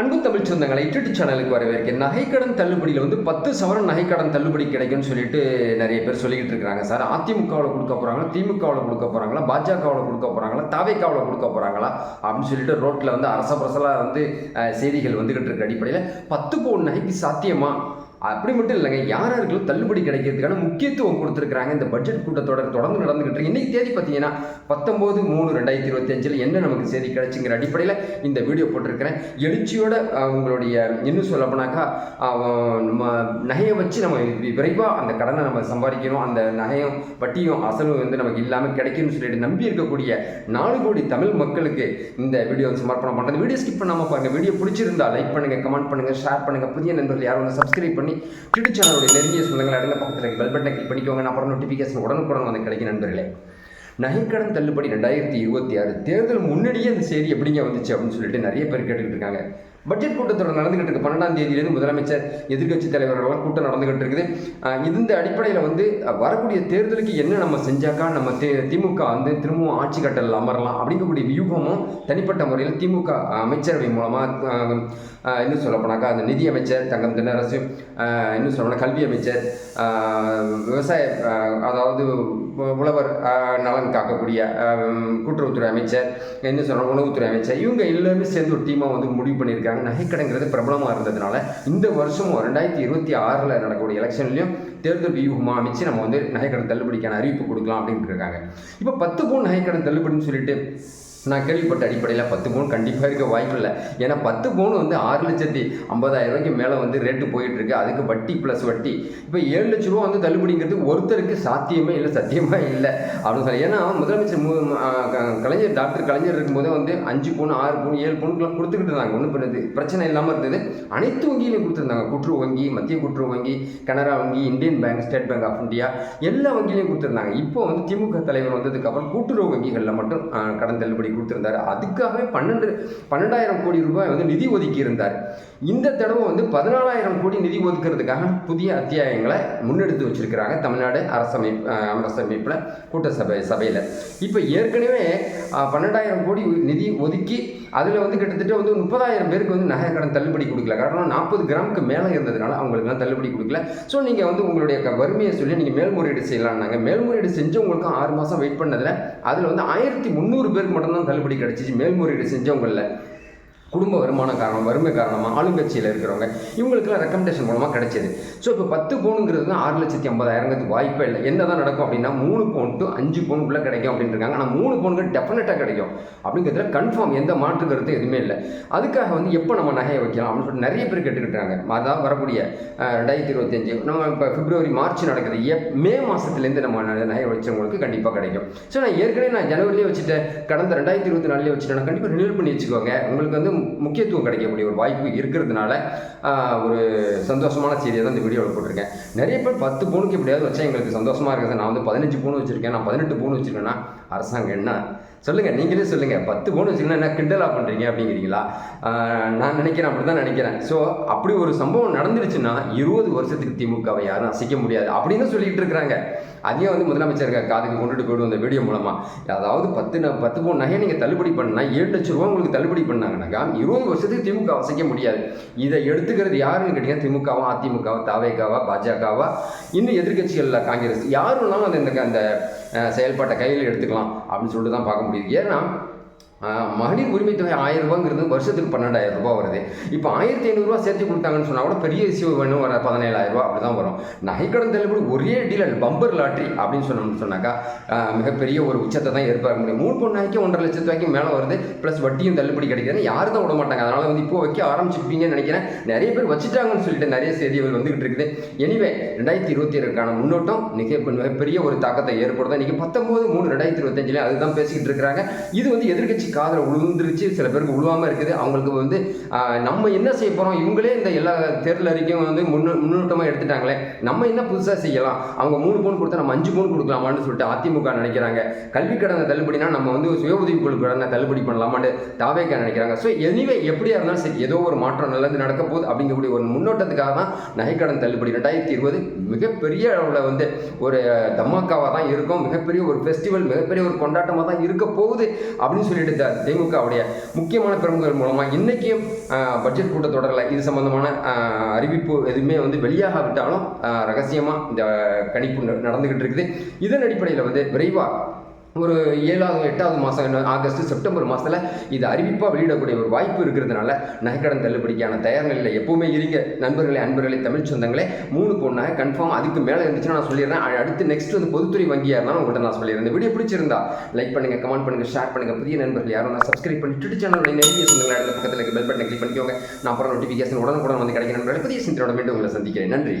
அன்பு தமிழ் சொந்தங்களை இட்டு சேனலுக்கு வரவேற்கிறேன். நகைக்கடன் தள்ளுபடியில் வந்து பத்து சவரன் நகைக்கடன் தள்ளுபடி கிடைக்கும்னு சொல்லிட்டு நிறைய பேர் சொல்லிக்கிட்டு இருக்காங்க சார் அதிமுகவில் கொடுக்க போகிறாங்களா திமுகவில் கொடுக்க போகிறாங்களா பாஜகவில் கொடுக்க போகிறாங்களா தாவேக்காவில் கொடுக்க போகிறாங்களா அப்படின்னு சொல்லிட்டு ரோட்டில் வந்து அரச பரசலாக வந்து செய்திகள் வந்துக்கிட்டு இருக்க அடிப்படையில். பத்து பவுன் நகைக்கு சாத்தியமாக அப்படி மட்டும் இல்லைங்க யார் யாருக்கெல்லாம் தள்ளுபடி கிடைக்கிறதுக்கான முக்கியத்துவம் கொடுத்துருக்காங்க இந்த பட்ஜெட் கூட்டத்தொடர் தொடர்ந்து நடந்துகிட்டு இருக்கு. இன்னைக்கு தேதி பார்த்தீங்கன்னா பத்தொம்போது மூணு ரெண்டாயிரத்தி இருபத்தி அஞ்சில் என்ன நமக்கு செய்தி கிடைச்சுங்கிற அடிப்படையில் இந்த வீடியோ போட்டிருக்கிறேன். எழுச்சியோட உங்களுடைய இன்னும் சொல்ல போனாக்கா நம்ம நகையை வச்சு நம்ம விரைவாக அந்த கடனை நம்ம சம்பாதிக்கணும். அந்த நகையும் வட்டியும் அசலும் வந்து நமக்கு இல்லாமல் கிடைக்கும்னு சொல்லிட்டு நம்பி இருக்கக்கூடிய நாலு கோடி தமிழ் மக்களுக்கு இந்த வீடியோ சமர்ப்பணம் பண்ணுறது வீடியோ ஸ்கிப் பண்ணாமல் பாருங்கள் வீடியோ பிடிச்சிருந்தா லைக் பண்ணுங்கள் கமெண்ட் பண்ணுங்கள் ஷேர் பண்ணுங்கள் புதிய நண்பர்கள் யாரும் வந்து சப்ஸ்கிரைப் பண்ணி ட்விட்டு சேனலுடைய நெருங்கிய சொந்தங்களை அடங்க பக்கத்தில் பெல் பட்டனை கிளிக் பண்ணிக்கோங்க. அப்புறம் நோட்டிஃபிகேஷன் உடனுக்குடன் வந்து கிடைக்கும் நண்பர்களே. நகைக்கடன் தள்ளுபடி ரெண்டாயிரத்தி இருபத்தி ஆறு தேர்தல் முன்னாடியே அந்த செய்தி எப்படிங்க வந்துச்சு அப்படின்னு சொல்லிட்டு நிறைய பேர் கேட்டுக்கிட்டு இருக்காங்க. பட்ஜெட் கூட்டத்தொடர் நடந்துகிட்டு இருக்கு. பன்னெண்டாம் தேதியிலிருந்து முதலமைச்சர் எதிர்க்கட்சி தலைவர்களெல்லாம் கூட்டம் நடந்துகிட்டு இருக்குது. இந்த அடிப்படையில் வந்து வரக்கூடிய தேர்தலுக்கு என்ன நம்ம செஞ்சாக்கா நம்ம தே திமுக வந்து திரும்பவும் ஆட்சி கட்டலில் அமரலாம் அப்படிங்கக்கூடிய வியூகமும் தனிப்பட்ட முறையில் திமுக அமைச்சரவை மூலமாக இன்னும் சொல்லப்போனாக்கா அந்த நிதி அமைச்சர் தங்கம் தென்னரசு இன்னும் சொல்லப்போனால் கல்வி அமைச்சர் விவசாய அதாவது உழவர் நலன் காக்கக்கூடிய கூட்டுறவுத்துறை அமைச்சர் என்ன சொல்கிறோம் உணவுத்துறை அமைச்சர் இவங்க எல்லாருமே சேர்ந்து ஒரு டீமாக வந்து முடிவு பண்ணியிருக்காங்க. நகைக்கடைங்கிறது பிரபலமாக இருந்ததுனால இந்த வருஷமும் ரெண்டாயிரத்தி இருபத்தி ஆறில் நடக்கக்கூடிய எலெக்ஷன்லையும் தேர்தல் வியூகமாக அமைச்சு நம்ம வந்து நகைக்கடன் தள்ளுபடிக்கான அறிவிப்பு கொடுக்கலாம் அப்படின்ட்டு இருக்காங்க. இப்போ பத்து பவுன் நகைக்கடன் தள்ளுபடின்னு சொல்லிட்டு நான் கேள்விப்பட்ட அடிப்படையில் பத்து பவுன் கண்டிப்பாக இருக்க வாய்ப்பு இல்லை. ஏன்னா பத்து பவுன் வந்து ஆறு லட்சத்தி ஐம்பதாயிரம் ரூபாய்க்கு மேலே வந்து ரேட்டு போயிட்டு இருக்கு. அதுக்கு வட்டி ப்ளஸ் வட்டி. இப்போ ஏழு லட்ச ரூபா வந்து தள்ளுபடிங்கிறது ஒருத்தருக்கு சாத்தியமே இல்லை சத்தியமாக இல்லை. அப்படின்னு சொல்லி ஏன்னா முதலமைச்சர் கலைஞர் டாக்டர் கலைஞர் இருக்கும்போதே வந்து அஞ்சு பொண்ணு ஆறு பொண்ணு ஏழு பொண்ணுக்கெல்லாம் கொடுத்துக்கிட்டு இருந்தாங்க. ஒன்றும் பண்ணது பிரச்சனை இல்லாமல் இருந்தது. அனைத்து வங்கியிலையும் கொடுத்துருந்தாங்க. குற்று வங்கி மத்திய குற்று வங்கி கனரா வங்கி Indian bank State Bank of India எல்லா வங்கியிலையும் கொடுத்துருந்தாங்க. இப்போ வந்து திமுக தலைவர் வந்ததுக்கப்புறம் கூட்டுறவு வங்கிகளில் மட்டும் கடன் தள்ளுபடி கொடுத்துருந்தாரு. அதுக்காகவே பன்னெண்டு பன்னெண்டாயிரம் கோடி ரூபாய் வந்து நிதி ஒதுக்கி இருந்தார். இந்த தடவை வந்து பதினாலாயிரம் கோடி நிதி ஒதுக்கிறதுக்காக புதிய அத்தியாயங்களை முன்னெடுத்து வச்சிருக்கிறாங்க தமிழ்நாடு அரசமைப்பு அரசமைப்பில் அரசமைப்பில் கூட்டசபை சபையில். இப்போ ஏற்கனவே பன்னெண்டாயிரம் கோடி நிதி ஒதுக்கி அதில் வந்து கிட்டத்தட்ட வந்து முப்பதாயிரம் பேருக்கு வந்து நகை கடன் தள்ளுபடி கொடுக்கல. காரணம் நாற்பது கிராமுக்கு மேலே இருந்ததுனால அவங்களுக்குலாம் தள்ளுபடி கொடுக்கல. ஸோ நீங்கள் வந்து உங்களுடைய வறுமையை சொல்லி நீங்கள் மேல்முறையீடு செய்யலாம்னாங்க. மேல்முறையீடு செஞ்சவங்களுக்கும் ஆறு மாதம் வெயிட் பண்ணதில் அதில் வந்து ஆயிரத்தி முந்நூறு பேருக்கு மட்டும்தான் தள்ளுபடி கிடச்சிச்சு. மேல்முறையீடு செஞ்சவங்களில் குடும்ப வருமான காரணம் வறுமை காரணமாக ஆளுங்கட்சியில் இருக்கிறவங்க இவங்களுக்குலாம் ரெக்கமெண்டேஷன் மூலமாக கிடைச்சது. ஸோ இப்போ பத்து பவுனுங்கிறது தான் ஆறு லட்சத்தி ஐம்பதாயிரங்கிறது வாய்ப்பே இல்லை. என்ன தான் நடக்கும் அப்படின்னா மூணு பவுன் டு அஞ்சு பவுனுக்குள்ளே கிடைக்கும் அப்படின்னு இருக்காங்க. ஆனால் மூணு பவுனுக்கு டெஃபினட்டாக கிடைக்கும். அப்படிங்கிறதுல கன்ஃபார்ம் எந்த மாற்று கருத்து எதுவுமே இல்லை. அதுக்காக வந்து எப்போ நம்ம நகையை வைக்கலாம் அப்படின்னு சொல்லிட்டு நிறைய பேர் கேட்டுக்கிட்டாங்க. அதான் வரக்கூடிய ரெண்டாயிரத்தி இருபத்தஞ்சு நம்ம இப்போ பிப்ரவரி மார்ச் நடக்குது எப் மே மாதத்துலேருந்து நம்ம நகையை நகை வச்சவங்களுக்கு கண்டிப்பாக கிடைக்கும். ஸோ நான் ஏற்கனவே நான் ஜனவரிலேயே வச்சுட்டேன். கடந்த ரெண்டாயிரத்தி இருபத்தி நாலுலேயே வச்சுட்டேன். கண்டிப்பாக ரினியூல் பண்ணி வச்சுக்கோங்க. உங்களுக்கு வந்து முக்கியத்துவம் கிடைக்கக்கூடிய ஒரு வாய்ப்பு இருக்கிறதுனால ஒரு சந்தோஷமான செய்தியை தான் இந்த வீடியோவில் போட்டிருக்கேன். நிறைய பேர் பத்து பவுனுக்கு எப்படியாவது வச்சா எங்களுக்கு சந்தோஷமாக இருக்குது நான் வந்து பதினஞ்சு பவுன் வச்சுருக்கேன். நான் பதினெட்டு பவுன் வச்சுருக்கேன்னா அரசாங்கம் என்ன சொல்லுங்கள் நீங்களே சொல்லுங்கள் பத்து பவுன் வச்சுக்கணும் என்ன கிண்டலாக பண்ணுறீங்க அப்படிங்கிறீங்களா? நான் நினைக்கிறேன் அப்படி தான் நினைக்கிறேன். ஸோ அப்படி ஒரு சம்பவம் நடந்துருச்சுன்னா இருபது வருஷத்துக்கு திமுகவை யாரும் அசைக்க முடியாது. அப்படின்னு சொல்லிட்டு இருக்கிறாங்க. அதையும் வந்து முதலமைச்சர் காதுக்கு கொண்டுட்டு போயிடும் அந்த வீடியோ மூலமாக அதாவது பத்து ந- பத்து பவுன் நகையை நீங்கள் தள்ளுபடி பண்ணால் ஏழு லட்ச ரூபா உங்களுக்கு தள்ளுபடி பண்ணாங்கன்னாக்கா இருபது வருஷத்துக்கு திமுக அசைக்க முடியாது. இதை எடுத்துக்கிறது யாருன்னு கேட்டிங்கன்னா திமுகவா அதிமுகவா தாவேகாவா பாஜகவா? இன்னும் எதிர்கட்சிகளில் காங்கிரஸ். யாருனாலும் அந்த இந்த அந்த செயல்பாட்டை கையில் எடுத்துக்கலாம் அப்படின்னு சொல்லிட்டு தான் பார்க்க முடியுது ஏன்னா ஆஹ், மகளிர் உரிமை தொகை ஆயிரம் ரூபாங்கிறது வருஷத்துக்கு பன்னெண்டாயிரம் ரூபாய் வருது. இப்போ ஆயிரத்தி ஐநூறுரூவா சேர்த்து கொடுத்தாங்கன்னு சொன்னால் கூட பெரிய விஷயம் வேணும். வர பதினேழாயிரம் ரூபா அப்படி தான் வரும். நகைக்கடன் தள்ளுபடி ஒரே டீலர் பம்பர் லாட்ரி அப்படின்னு சொன்னோம்னு சொன்னாக்கா மிகப்பெரிய ஒரு உச்சத்தை தான் ஏற்பாடு முடியும். மூணு பொண்ணு நாய்க்கு ஒன்றரை லட்சத்து வரைக்கும் மேலே வருது. ப்ளஸ் வட்டியும் தள்ளுபடி கிடைக்கிதுன்னு யாரும் தான் விட மாட்டாங்க. அதனால் வந்து இப்போ வைக்க ஆரம்பிச்சிருப்பீங்கன்னு நினைக்கிறேன். நிறைய பேர் வச்சுட்டாங்கன்னு சொல்லிட்டு நிறைய செய்திகள் வந்துகிட்டு இருக்குது. எனிவே ரெண்டாயிரத்தி இருபத்தி ஏழுக்கான முன்னோட்டம் மிக மிகப்பெரிய ஒரு தாக்கத்தை ஏற்படுத்தும். இன்னைக்கு பத்தொம்போது மூணு ரெண்டாயிரத்தி இருபத்தஞ்சிலே அதுதான் பேசிக்கிட்டு இருக்கிறாங்க. இது வந்து எதிர்க்கட்சி காதில் உளுந்துருச்சு சில பேருக்கு உழுவாமல் இருக்குது. அவங்களுக்கு வந்து நம்ம என்ன செய்ய போகிறோம் இவங்களே இந்த எல்லா தேர்தல் அறிக்கையும் வந்து முன்னு முன்னோட்டமாக எடுத்துட்டாங்களே நம்ம என்ன புதுசாக செய்யலாம்? அவங்க மூணு பவுன் கொடுத்தா நம்ம அஞ்சு பவுன் கொடுக்கலாமான்னு சொல்லிட்டு அதிமுக நினைக்கிறாங்க. கல்வி கடனை தள்ளுபடினா நம்ம வந்து சுய உதவி குழு கடனை தள்ளுபடி பண்ணலாமான்னு தாவேக்கா நினைக்கிறாங்க. ஸோ எனிவே எப்படியா இருந்தாலும் சரி ஏதோ ஒரு மாற்றம் நல்லது நடக்க போகுது அப்படிங்கக்கூடிய ஒரு முன்னோட்டத்துக்காக தான் நகைக்கடன் தள்ளுபடி. ரெண்டாயிரத்தி இருபது மிகப்பெரிய அளவில் வந்து ஒரு தமாக்காவாக தான் இருக்கும். மிகப்பெரிய ஒரு ஃபெஸ்டிவல் மிகப்பெரிய ஒரு கொண்டாட்டமாக தான் இருக்க போகுது அப்படின்னு சொல்லிட்டு செய்தார் திமுகவுடைய முக்கியமான பிரமுகர்கள் மூலமாக இன்றைக்கும் பட்ஜெட் கூட்டத்தொடரில் இது சம்பந்தமான அறிவிப்பு எதுவுமே வந்து வெளியாகாவிட்டாலும் ரகசியமாக இந்த கணிப்பு நடந்துகிட்டு இருக்குது. இதன் அடிப்படையில் வந்து விரைவாக ஒரு ஏழாவது எட்டாவது மாதம் ஆகஸ்ட் செப்டம்பர் மாதத்தில் இது அறிவிப்பாக வெளியிடக்கூடிய ஒரு வாய்ப்பு இருக்கிறதுனால நகைக்கடன் தள்ளுபடிக்கான தயார் நிலையில் எப்பவுமே இருங்க. நண்பர்களே அன்பர்களே தமிழ் சொந்தங்களே மூணு பொண்ணாக கன்ஃபார்ம் அதுக்கு மேலே இருந்துச்சுன்னா நான் சொல்லிடுறேன். அடுத்து நெக்ஸ்ட் வந்து பொதுத்துறை வங்கியாக இருந்தாலும் உங்கள்கிட்ட நான் சொல்லிடுறேன். இந்த வீடியோ பிடிச்சிருந்தா லைக் பண்ணுங்கள் கமெண்ட் பண்ணுங்கள் ஷேர் பண்ணுங்கள் புதிய நண்பர்கள் யாரும் நான் சப்ஸ்கிரைப் பண்ணி ட்விட்டர் சேனல் நிறைய சொந்தங்களை அடுத்த பக்கத்தில் பெல் பட்டனை கிளிக் பண்ணிக்கோங்க. நான் அப்புறம் நோட்டிஃபிகேஷன் உடனுக்குடன் வந்து கிடைக்கிற நண்பர்களை புதிய சிந்தனோட மீண்டும் உங்களை சந்திக்கிறேன். நன்றி.